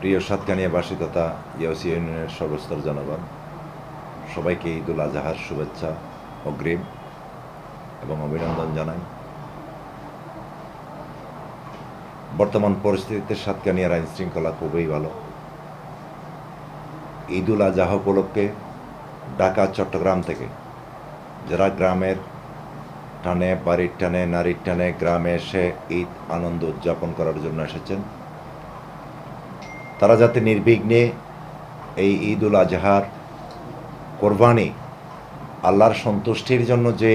প্রিয় সাতকানিয়াবাসী তথা ইউসি ইউনিয়নের সর্বস্তর জনগণ, সবাইকে ঈদুল আজহার শুভেচ্ছা, অগ্রিম এবং অভিনন্দন জানাই। বর্তমান পরিস্থিতিতে সাতকানিয়ার আইন শৃঙ্খলা খুবই ভালো। ঈদুল আজহা উপলক্ষে ঢাকা, চট্টগ্রাম থেকে যারা গ্রামের টানে, বাড়ির টানে, নারীর টানে গ্রামে এসে ঈদ আনন্দ উদযাপন করার জন্য এসেছেন তারা যাতে নির্বিঘ্নে এই ঈদ উল আজহার কোরবানি, আল্লাহর সন্তুষ্টির জন্য যে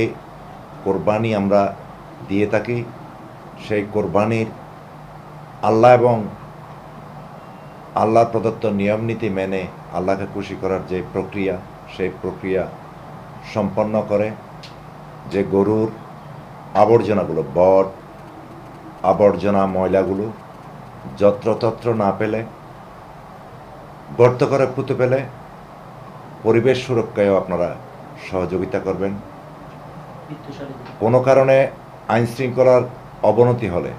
কোরবানি আমরা দিয়ে থাকি, সেই কোরবানির আল্লাহ এবং আল্লাহ প্রদত্ত নিয়ম নীতি মেনে আল্লাহকে খুশি করার যে প্রক্রিয়া, সেই প্রক্রিয়া সম্পন্ন করে যে গরুর আবর্জনাগুলো, বট, আবর্জনা ময়লাগুলো যত্রতত্র না পেলে গর্ত করে পুঁতে পেলে পরিবেশ সুরক্ষায়ও আপনারা সহযোগিতা করবেন। কোনো কারণে আইন শৃঙ্খলার অবনতি হলে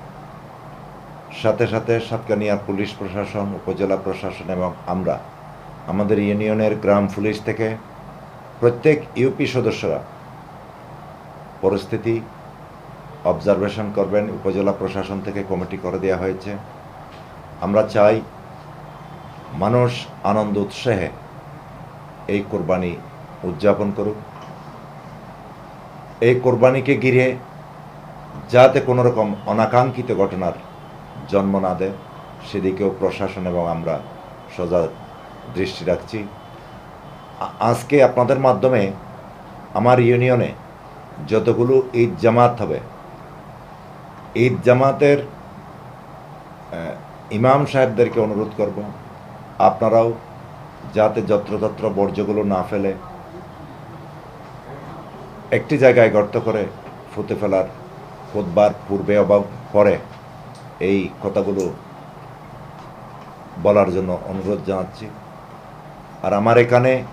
সাথে সাথে সাতকানিয়া পুলিশ প্রশাসন, উপজেলা প্রশাসন এবং আমরা, আমাদের ইউনিয়নের গ্রাম পুলিশ থেকে প্রত্যেক ইউপি সদস্যরা পরিস্থিতি অবজারভেশন করবেন। উপজেলা প্রশাসন থেকে কমিটি করে দেওয়া হয়েছে। আমরা চাই মানুষ আনন্দ উৎসাহে এই কোরবানি উদযাপন করুক। এই কোরবানিকে ঘিরে যাতে কোনো রকম অনাকাঙ্ক্ষিত ঘটনার জন্ম না দেয়, সেদিকেও প্রশাসন এবং আমরা সজাগ দৃষ্টি রাখছি। আজকে আপনাদের মাধ্যমে আমার ইউনিয়নে যতগুলো ঈদ জামাত হবে, ঈদ জামাতের ইমাম সাহেবদেরকে অনুরোধ করব। আপনারাও যাতে যত্রতত্র বর্জ্যগুলো না ফেলে একটি জায়গায় গর্ত করে ফুতে ফেলার খুদবার পূর্বে অবা পরে এই কথাগুলো বলার জন্য অনুরোধ জানাচ্ছি। আর আমার এখানে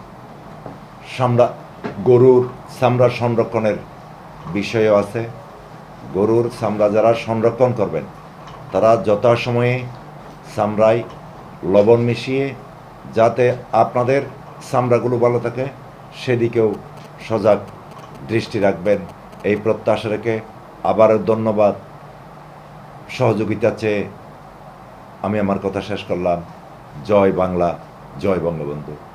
সামরা, গরুর চামড়া সংরক্ষণের বিষয়ও আছে। গরুর চামড়া যারা সংরক্ষণ করবেন, তারা যথাসময়ে চামড়ায় লবণ মিশিয়ে যাতে আপনাদের চামড়াগুলো ভালো থাকে, সেদিকেও সজাগ দৃষ্টি রাখবেন। এই প্রত্যাশা রেখে আবারও ধন্যবাদ। সহযোগিতা চেয়ে আমি আমার কথা শেষ করলাম। জয় বাংলা, জয় বঙ্গবন্ধু।